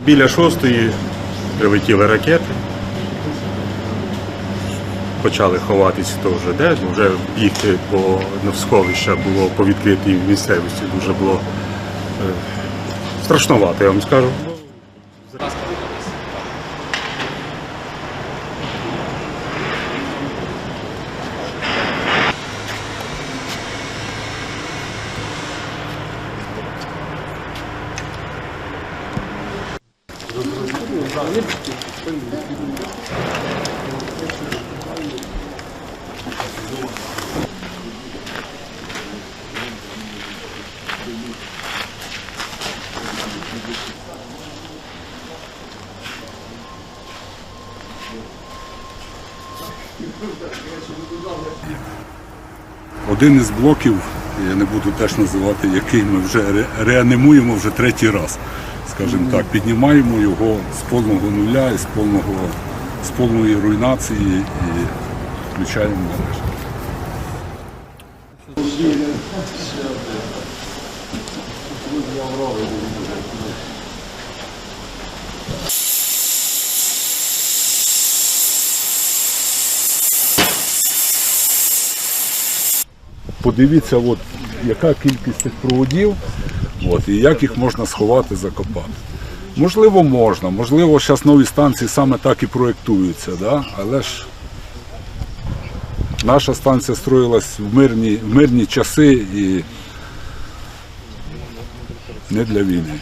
Біля шостої прилетіли ракети. Почали ховатися то вже де, вже бігти по ну, сховища було по відкритій місцевості. Дуже було е, страшновато, я вам скажу. Один із блоків, я не буду теж називати, який ми вже ре- реанімуємо вже третій раз. Скажімо так, піднімаємо його з повного нуля і з повного з повної руйнації і включаємо мережу. Подивіться, от, яка кількість цих проводів, от, і як їх можна сховати, закопати. Можливо, можна, можливо, зараз нові станції саме так і проєктуються, да? але ж наша станція строїлась в мирні, в мирні часи і не для війни.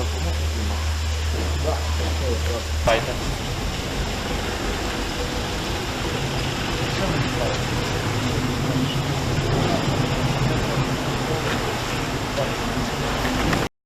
допомогу знімати. Так, Пайте.